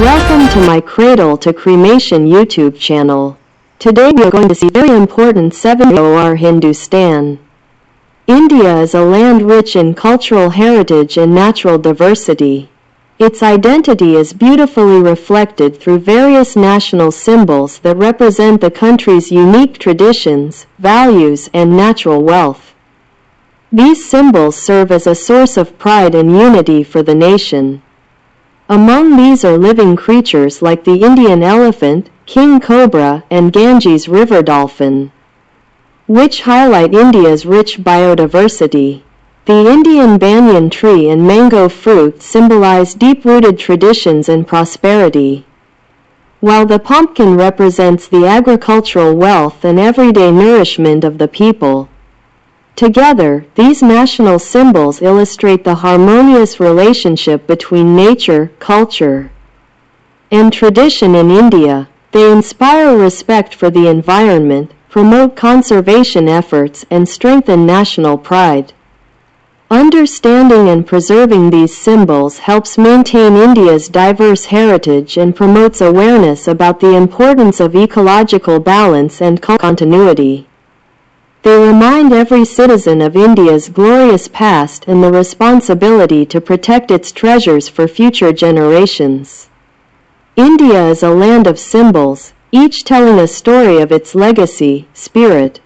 Welcome to my Cradle to Cremation YouTube channel. Today we are going to see very important 7 OR Hindustan. India is a land rich in cultural heritage and natural diversity. Its identity is beautifully reflected through various national symbols that represent the country's unique traditions, values, and natural wealth. These symbols serve as a source of pride and unity for the nation. Among these are living creatures like the Indian elephant, king cobra, and Ganges river dolphin, which highlight India's rich biodiversity. The Indian banyan tree and mango fruit symbolize deep-rooted traditions and prosperity, while the pumpkin represents the agricultural wealth and everyday nourishment of the people. Together, these national symbols illustrate the harmonious relationship between nature, culture, and tradition in India. They inspire respect for the environment, promote conservation efforts, and strengthen national pride. Understanding and preserving these symbols helps maintain India's diverse heritage and promotes awareness about the importance of ecological balance and continuity. They remind every citizen of India's glorious past and the responsibility to protect its treasures for future generations. India is a land of symbols, each telling a story of its legacy, spirit,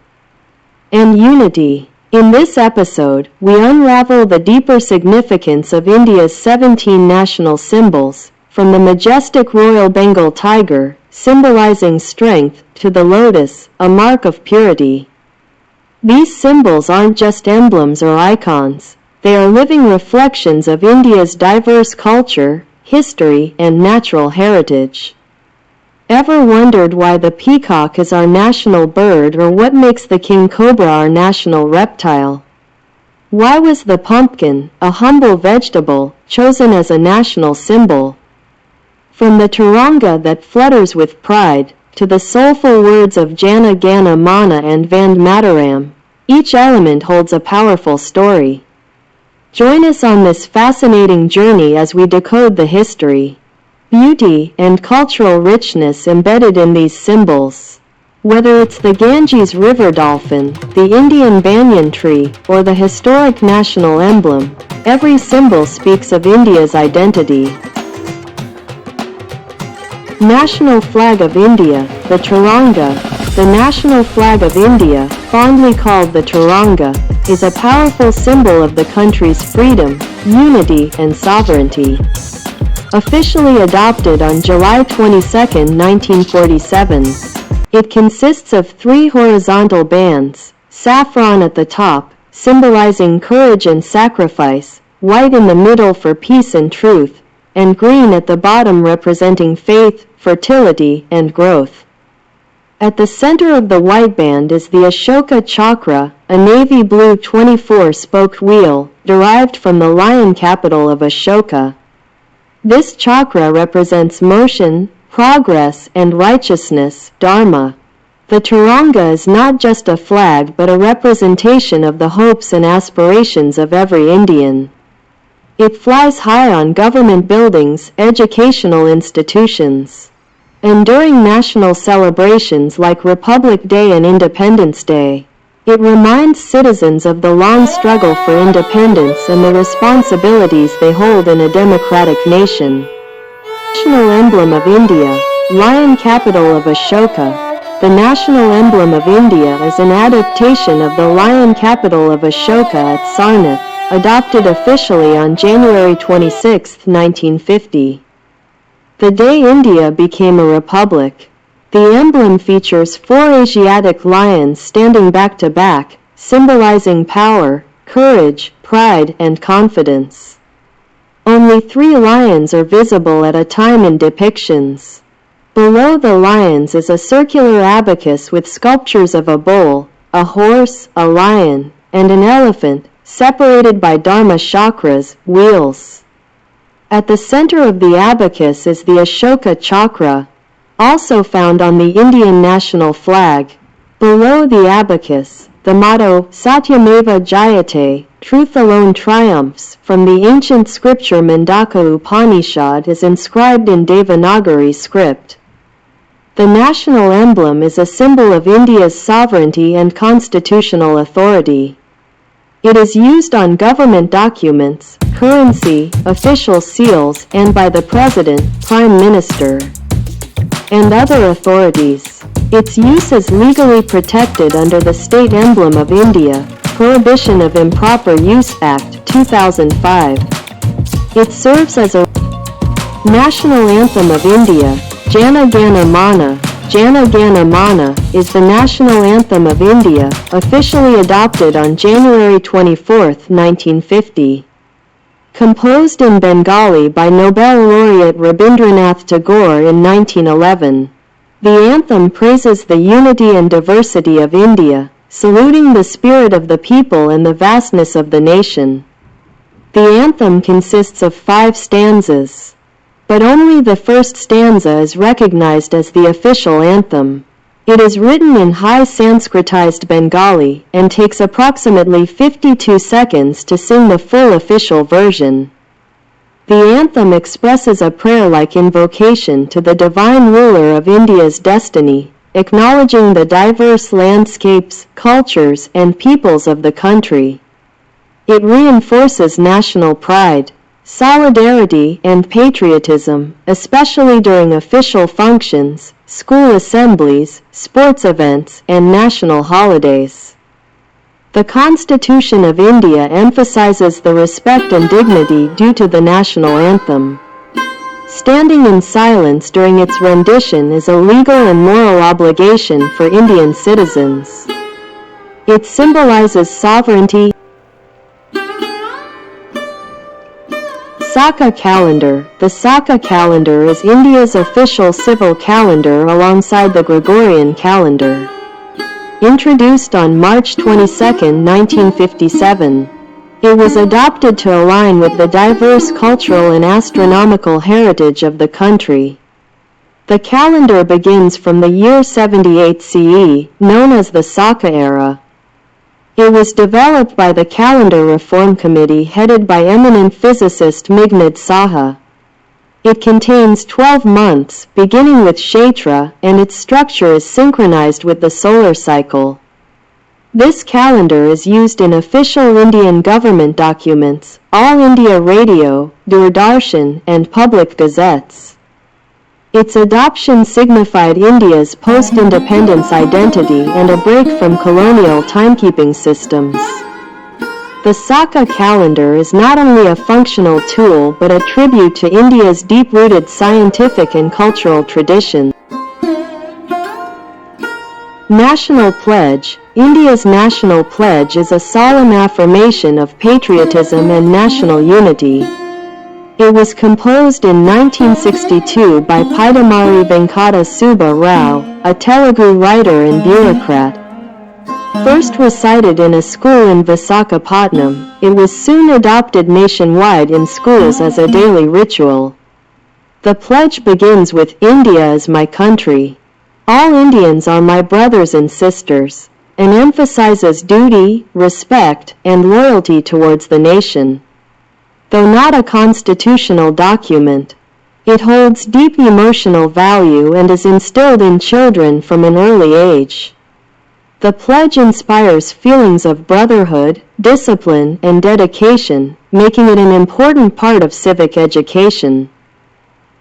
and unity. In this episode, we unravel the deeper significance of India's 17 national symbols, from the majestic Royal Bengal tiger, symbolizing strength, to the lotus, a mark of purity. These symbols aren't just emblems or icons, they are living reflections of India's diverse culture, history, and natural heritage. Ever wondered why the peacock is our national bird or what makes the king cobra our national reptile? Why was the pumpkin, a humble vegetable, chosen as a national symbol? From the Tiranga that flutters with pride, to the soulful words of Jana Gana Mana and Vande Mataram, each element holds a powerful story. Join us on this fascinating journey as we decode the history, beauty, and cultural richness embedded in these symbols. Whether it's the Ganges river dolphin, the Indian banyan tree, or the historic national emblem, every symbol speaks of India's identity. National Flag of India, the Tiranga, the national flag of India, fondly called the Tiranga, is a powerful symbol of the country's freedom, unity, and sovereignty. Officially adopted on July 22, 1947, it consists of three horizontal bands, saffron at the top, symbolizing courage and sacrifice, white in the middle for peace and truth, and green at the bottom representing faith, fertility, and growth. At the center of the white band is the Ashoka Chakra, a navy blue 24-spoked wheel, derived from the lion capital of Ashoka. This chakra represents motion, progress, and righteousness, dharma. The Tiranga is not just a flag but a representation of the hopes and aspirations of every Indian. It flies high on government buildings, educational institutions, and during national celebrations like Republic Day and Independence Day. It reminds citizens of the long struggle for independence and the responsibilities they hold in a democratic nation. National Emblem of India, Lion Capital of Ashoka. The national emblem of India is an adaptation of the lion capital of Ashoka at Sarnath adopted officially on January 26, 1950. The day India became a republic. The emblem features four Asiatic lions standing back to back, symbolizing power, courage, pride, and confidence. Only three lions are visible at a time in depictions. Below the lions is a circular abacus with sculptures of a bull, a horse, a lion, and an elephant, separated by Dharma chakras, wheels. At the center of the abacus is the Ashoka Chakra, also found on the Indian national flag. Below the abacus, the motto Satyameva Jayate, Truth Alone Triumphs, from the ancient scripture Mundaka Upanishad is inscribed in Devanagari script. The national emblem is a symbol of India's sovereignty and constitutional authority. It is used on government documents, currency, official seals, and by the President, Prime Minister, and other authorities. Its use is legally protected under the State Emblem of India, Prohibition of Improper Use Act, 2005. It serves as a national anthem of India, Jana Gana Mana, Jana Gana Mana is the national anthem of India, officially adopted on January 24, 1950. Composed in Bengali by Nobel laureate Rabindranath Tagore in 1911. The anthem praises the unity and diversity of India, saluting the spirit of the people and the vastness of the nation. The anthem consists of five stanzas but only the first stanza is recognized as the official anthem. It is written in high Sanskritized Bengali and takes approximately 52 seconds to sing the full official version. The anthem expresses a prayer-like invocation to the divine ruler of India's destiny, acknowledging the diverse landscapes, cultures, and peoples of the country. It reinforces national pride, solidarity, and patriotism, especially during official functions, school assemblies, sports events, and national holidays. The Constitution of India emphasizes the respect and dignity due to the national anthem. Standing in silence during its rendition is a legal and moral obligation for Indian citizens. It symbolizes sovereignty, Sakha calendar The Saka calendar is India's official civil calendar alongside the Gregorian calendar. Introduced on March 22, 1957. It was adopted to align with the diverse cultural and astronomical heritage of the country. The calendar begins from the year 78 CE, known as the Saka era. It was developed by the Calendar Reform Committee headed by eminent physicist Meghnad Saha. It contains 12 months, beginning with Chaitra, and its structure is synchronized with the solar cycle. This calendar is used in official Indian government documents, All India Radio, Doordarshan, and public gazettes. Its adoption signified India's post-independence identity and a break from colonial timekeeping systems. The Sakha calendar is not only a functional tool but a tribute to India's deep-rooted scientific and cultural traditions. National Pledge India's national pledge is a solemn affirmation of patriotism and national unity. It was composed in 1962 by Paidamari Venkata Subba Rao, a Telugu writer and bureaucrat. First recited in a school in Visakhapatnam, it was soon adopted nationwide in schools as a daily ritual. The pledge begins with India is my country. All Indians are my brothers and sisters, and emphasizes duty, respect, and loyalty towards the nation. Though not a constitutional document, it holds deep emotional value and is instilled in children from an early age. The pledge inspires feelings of brotherhood, discipline, and dedication, making it an important part of civic education.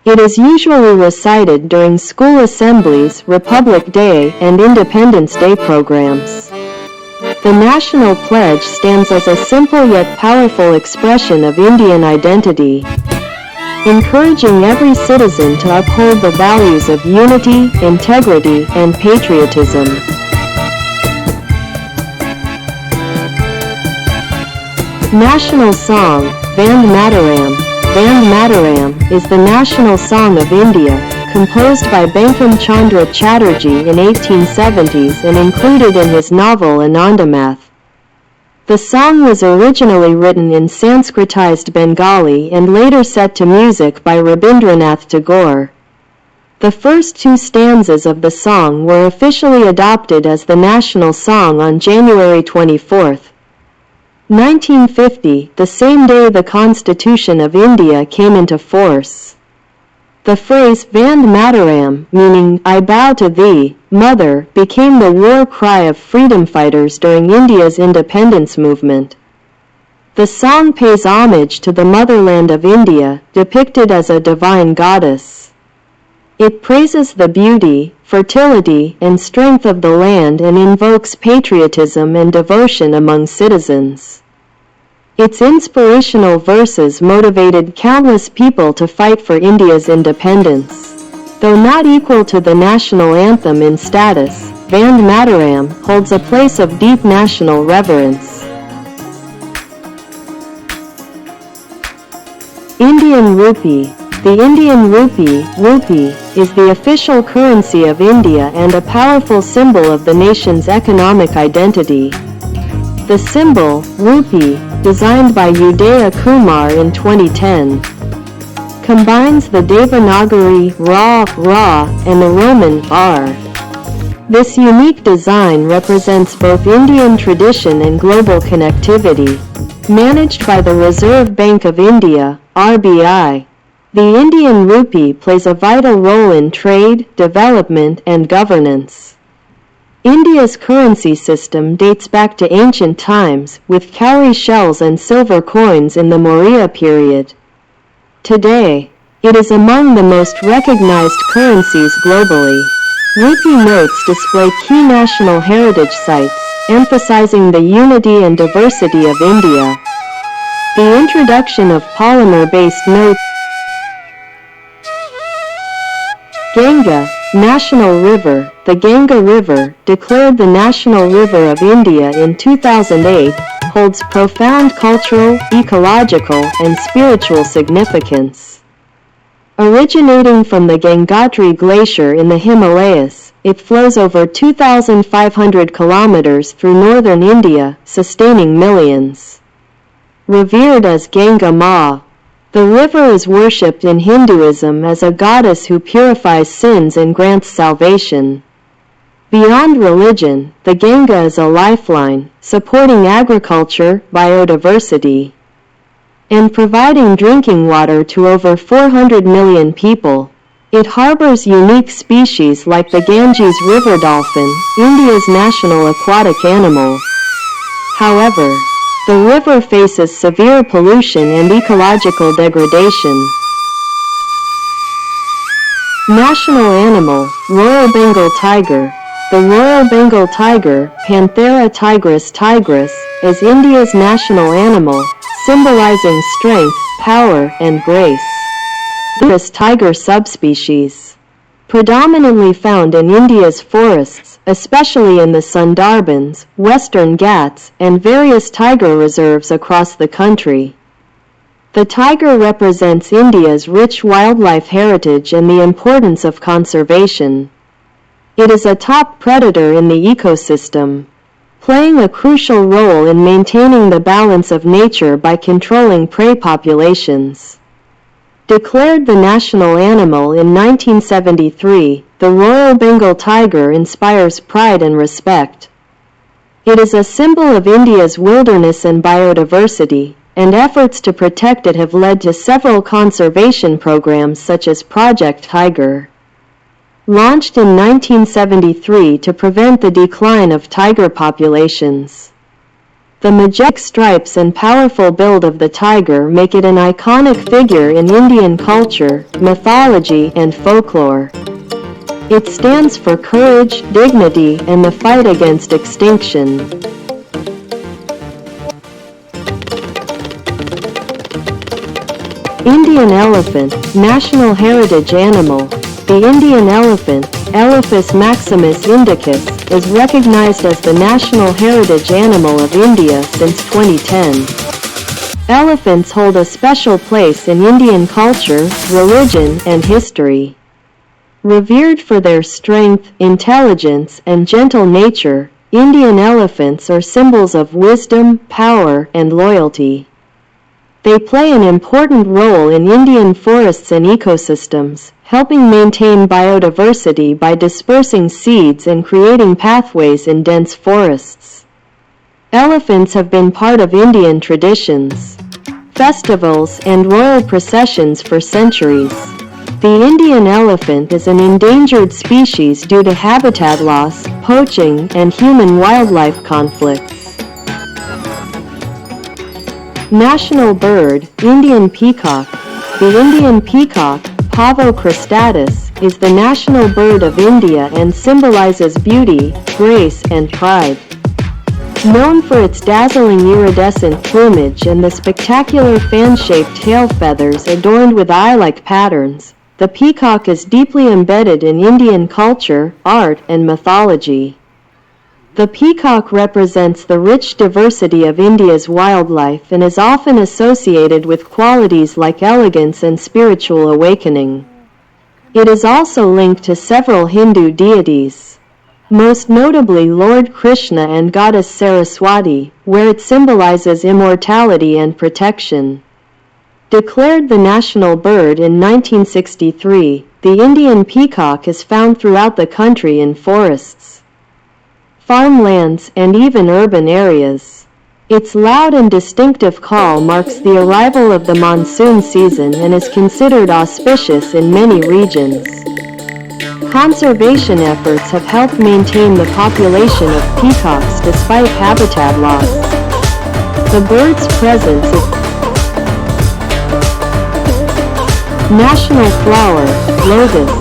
It is usually recited during school assemblies, Republic Day, and Independence Day programs. The national pledge stands as a simple yet powerful expression of Indian identity, encouraging every citizen to uphold the values of unity, integrity, and patriotism. National Song, Vande Mataram. Vande Mataram is the national song of India, composed by Bankim Chandra Chatterjee in 1870s and included in his novel Anandamath. The song was originally written in Sanskritized Bengali and later set to music by Rabindranath Tagore. The first two stanzas of the song were officially adopted as the national song on January 24. 1950, the same day the Constitution of India came into force. The phrase Vand Mataram, meaning I bow to thee, mother, became the war cry of freedom fighters during India's independence movement. The song pays homage to the motherland of India, depicted as a divine goddess. It praises the beauty, fertility, and strength of the land and invokes patriotism and devotion among citizens. Its inspirational verses motivated countless people to fight for India's independence. Though not equal to the national anthem in status, Vande Mataram holds a place of deep national reverence. Indian Rupee The Indian rupee, rupee, is the official currency of India and a powerful symbol of the nation's economic identity. The symbol, rupee, designed by Udaya Kumar in 2010, combines the Devanagari Ra, Ra and the Roman R. This unique design represents both Indian tradition and global connectivity. Managed by the Reserve Bank of India, RBI, the Indian rupee plays a vital role in trade, development, and governance. India's currency system dates back to ancient times, with cowrie shells and silver coins in the Maurya period. Today, it is among the most recognized currencies globally. Rupee notes display key national heritage sites, emphasizing the unity and diversity of India. The introduction of polymer-based notes Ganga, National River, the Ganga River, declared the National River of India in 2008, holds profound cultural, ecological, and spiritual significance. Originating from the Gangotri Glacier in the Himalayas, it flows over 2,500 kilometers through northern India, sustaining millions. Revered as Ganga Ma, the river is worshipped in Hinduism as a goddess who purifies sins and grants salvation. Beyond religion, the Ganga is a lifeline, supporting agriculture, biodiversity, and providing drinking water to over 400 million people. It harbors unique species like the Ganges river dolphin, India's national aquatic animal. However, the river faces severe pollution and ecological degradation. National animal, Royal Bengal tiger, the Royal Bengal tiger, Panthera tigris tigris, is India's national animal, symbolizing strength, power, and grace. This tiger subspecies, predominantly found in India's forests, especially in the Sundarbans, Western Ghats, and various tiger reserves across the country. The tiger represents India's rich wildlife heritage and the importance of conservation. It is a top predator in the ecosystem, playing a crucial role in maintaining the balance of nature by controlling prey populations. Declared the national animal in 1973, the Royal Bengal tiger inspires pride and respect. It is a symbol of India's wilderness and biodiversity, and efforts to protect it have led to several conservation programs such as Project Tiger launched in 1973 to prevent the decline of tiger populations. The majestic stripes and powerful build of the tiger make it an iconic figure in Indian culture, mythology, and folklore. It stands for courage, dignity, and the fight against extinction. Indian elephant, national heritage animal, the Indian elephant, Elephas maximus indicus, is recognized as the national heritage animal of India since 2010. Elephants hold a special place in Indian culture, religion, and history. Revered for their strength, intelligence, and gentle nature, Indian elephants are symbols of wisdom, power, and loyalty. They play an important role in Indian forests and ecosystems, helping maintain biodiversity by dispersing seeds and creating pathways in dense forests. Elephants have been part of Indian traditions, festivals, and royal processions for centuries. The Indian elephant is an endangered species due to habitat loss, poaching, and human-wildlife conflicts. National bird, Indian peacock. The Indian peacock, Pavo cristatus, is the national bird of India and symbolizes beauty, grace, and pride. Known for its dazzling iridescent plumage and the spectacular fan-shaped tail feathers adorned with eye-like patterns, the peacock is deeply embedded in Indian culture, art, and mythology. The peacock represents the rich diversity of India's wildlife and is often associated with qualities like elegance and spiritual awakening. It is also linked to several Hindu deities, most notably Lord Krishna and goddess Saraswati, where it symbolizes immortality and protection. Declared the national bird in 1963, the Indian peacock is found throughout the country in forests, farmlands, and even urban areas. Its loud and distinctive call marks the arrival of the monsoon season and is considered auspicious in many regions. Conservation efforts have helped maintain the population of peacocks despite habitat loss. The bird's presence is National flower, lotus.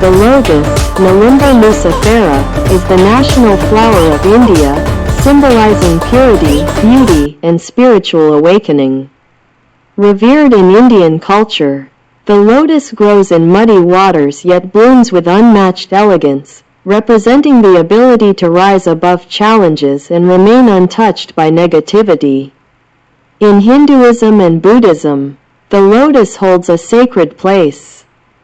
The lotus, Nelumbo nucifera, is the national flower of India, symbolizing purity, beauty, and spiritual awakening. Revered in Indian culture, the lotus grows in muddy waters yet blooms with unmatched elegance, representing the ability to rise above challenges and remain untouched by negativity. In Hinduism and Buddhism, the lotus holds a sacred place.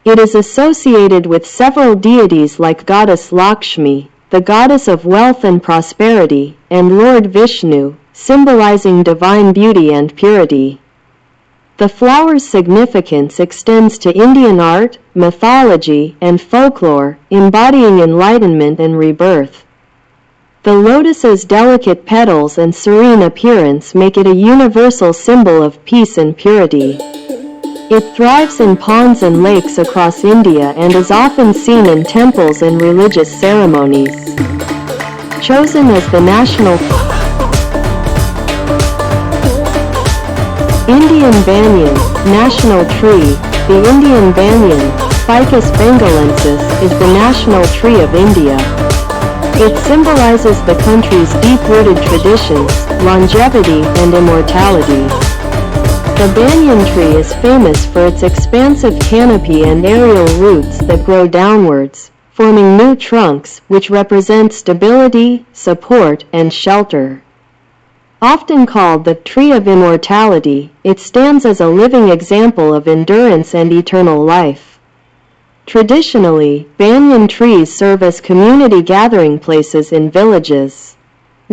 It is associated with several deities like goddess Lakshmi, the goddess of wealth and prosperity, and Lord Vishnu, symbolizing divine beauty and purity. The flower's significance extends to Indian art, mythology, and folklore, embodying enlightenment and rebirth. The lotus's delicate petals and serene appearance make it a universal symbol of peace and purity. It thrives in ponds and lakes across India and is often seen in temples and religious ceremonies. Chosen as the national Indian Banyan, national tree, the Indian banyan, Ficus bengalensis, is the national tree of India. It symbolizes the country's deep-rooted traditions, longevity, and immortality. The banyan tree is famous for its expansive canopy and aerial roots that grow downwards, forming new trunks, which represent stability, support, and shelter. Often called the tree of immortality, it stands as a living example of endurance and eternal life. Traditionally, banyan trees serve as community gathering places in villages,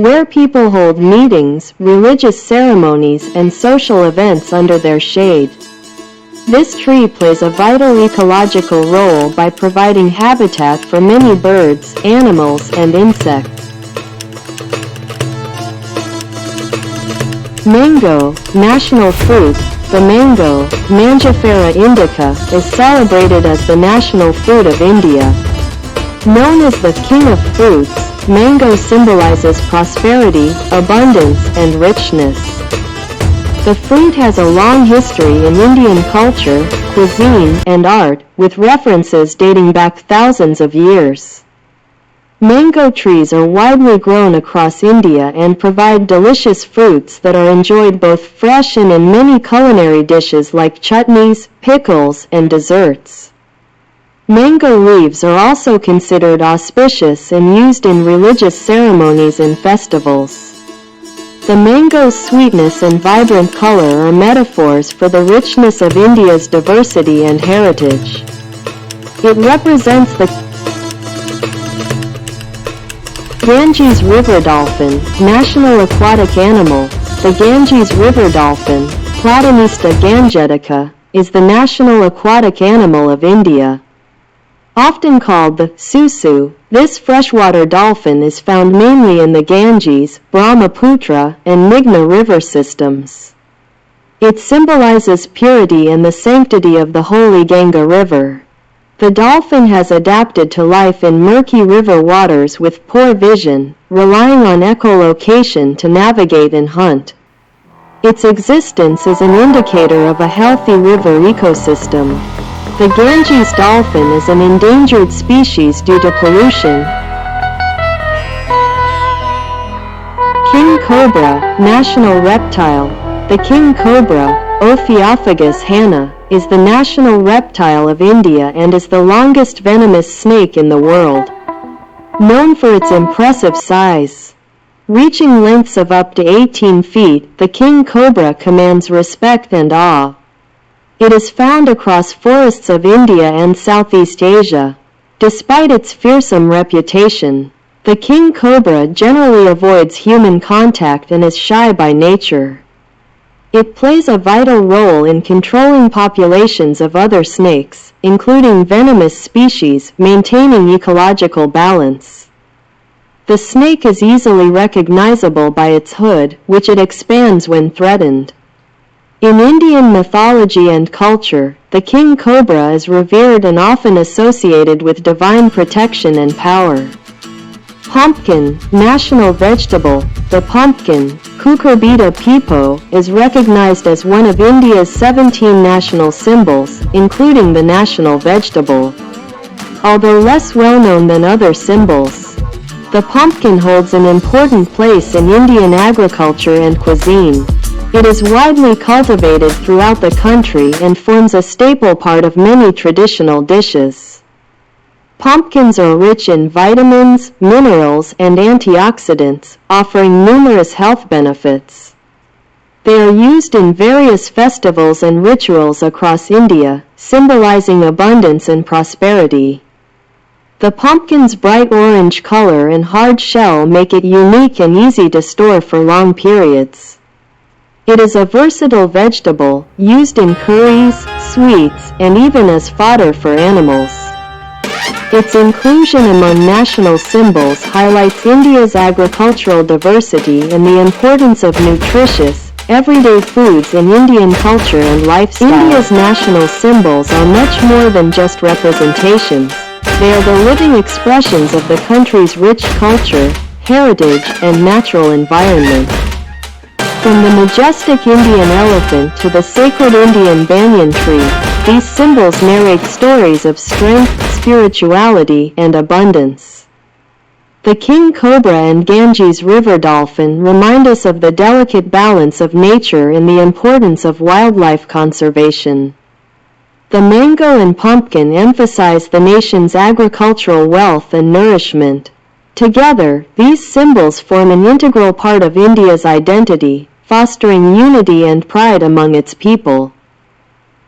where people hold meetings, religious ceremonies, and social events under their shade. This tree plays a vital ecological role by providing habitat for many birds, animals, and insects. Mango, national fruit, the mango, Mangifera indica, is celebrated as the national fruit of India. Known as the king of fruits, mango symbolizes prosperity, abundance, and richness. The fruit has a long history in Indian culture, cuisine, and art, with references dating back thousands of years. Mango trees are widely grown across India and provide delicious fruits that are enjoyed both fresh and in many culinary dishes like chutneys, pickles, and desserts. Mango leaves are also considered auspicious and used in religious ceremonies and festivals. The mango's sweetness and vibrant color are metaphors for the richness of India's diversity and heritage. It represents the Ganges river dolphin, national aquatic animal. The Ganges river dolphin, Platanista gangetica, is the national aquatic animal of India. Often called the susu, This freshwater dolphin is found mainly in the Ganges, Brahmaputra, and Meghna river systems. It symbolizes purity and the sanctity of the holy Ganga River. The dolphin has adapted to life in murky river waters with poor vision, relying on echolocation to navigate and hunt. Its existence is an indicator of a healthy river ecosystem. The Ganges dolphin is an endangered species due to pollution. King cobra, national reptile. The king cobra, Ophiophagus hannah, is the national reptile of India and is the longest venomous snake in the world. Known for its impressive size, reaching lengths of up to 18 feet, the king cobra commands respect and awe. It is found across forests of India and Southeast Asia. Despite its fearsome reputation, the king cobra generally avoids human contact and is shy by nature. It plays a vital role in controlling populations of other snakes, including venomous species, maintaining ecological balance. The snake is easily recognizable by its hood, which it expands when threatened. In Indian mythology and culture, the king cobra is revered and often associated with divine protection and power. Pumpkin, national vegetable, the pumpkin, Cucurbita pepo, is recognized as one of India's 17 national symbols, including the national vegetable. Although less well known than other symbols, the pumpkin holds an important place in Indian agriculture and cuisine. It is widely cultivated throughout the country and forms a staple part of many traditional dishes. Pumpkins are rich in vitamins, minerals, and antioxidants, offering numerous health benefits. They are used in various festivals and rituals across India, symbolizing abundance and prosperity. The pumpkin's bright orange color and hard shell make it unique and easy to store for long periods. It is a versatile vegetable, used in curries, sweets, and even as fodder for animals. Its inclusion among national symbols highlights India's agricultural diversity and the importance of nutritious, everyday foods in Indian culture and lifestyle. India's national symbols are much more than just representations. They are the living expressions of the country's rich culture, heritage, and natural environment. From the majestic Indian elephant to the sacred Indian banyan tree, these symbols narrate stories of strength, spirituality, and abundance. The king cobra and Ganges river dolphin remind us of the delicate balance of nature and the importance of wildlife conservation. The mango and pumpkin emphasize the nation's agricultural wealth and nourishment. Together, these symbols form an integral part of India's identity, fostering unity and pride among its people.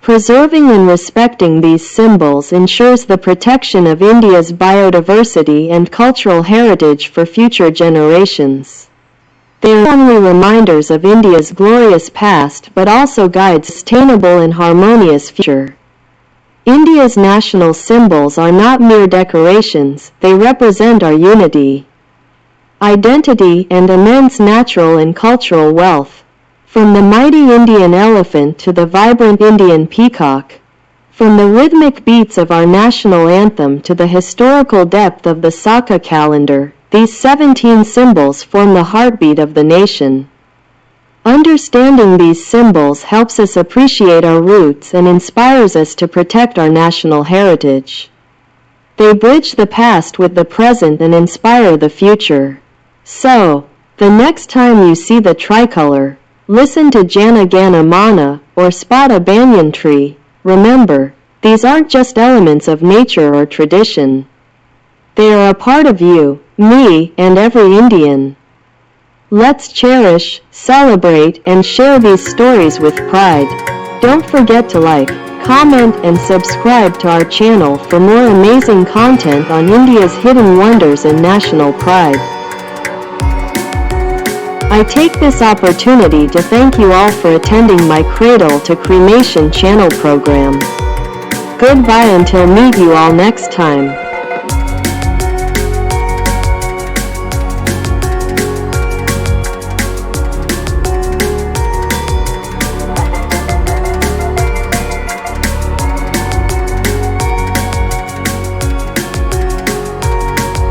Preserving and respecting these symbols ensures the protection of India's biodiversity and cultural heritage for future generations. They are only reminders of India's glorious past but also guide sustainable and harmonious future. India's national symbols are not mere decorations, they represent our unity identity, and immense natural and cultural wealth. From the mighty Indian elephant to the vibrant Indian peacock, from the rhythmic beats of our national anthem to the historical depth of the Saka calendar, these 17 symbols form the heartbeat of the nation. Understanding these symbols helps us appreciate our roots and inspires us to protect our national heritage. They bridge the past with the present and inspire the future. So, the next time you see the tricolor, listen to Jana Gana Mana, or spot a banyan tree, remember, these aren't just elements of nature or tradition. They are a part of you, me, and every Indian. Let's cherish, celebrate, and share these stories with pride. Don't forget to like, comment, and subscribe to our channel for more amazing content on India's hidden wonders and national pride. I take this opportunity to thank you all for attending my Cradle to Cremation channel program. Goodbye until meet you all next time.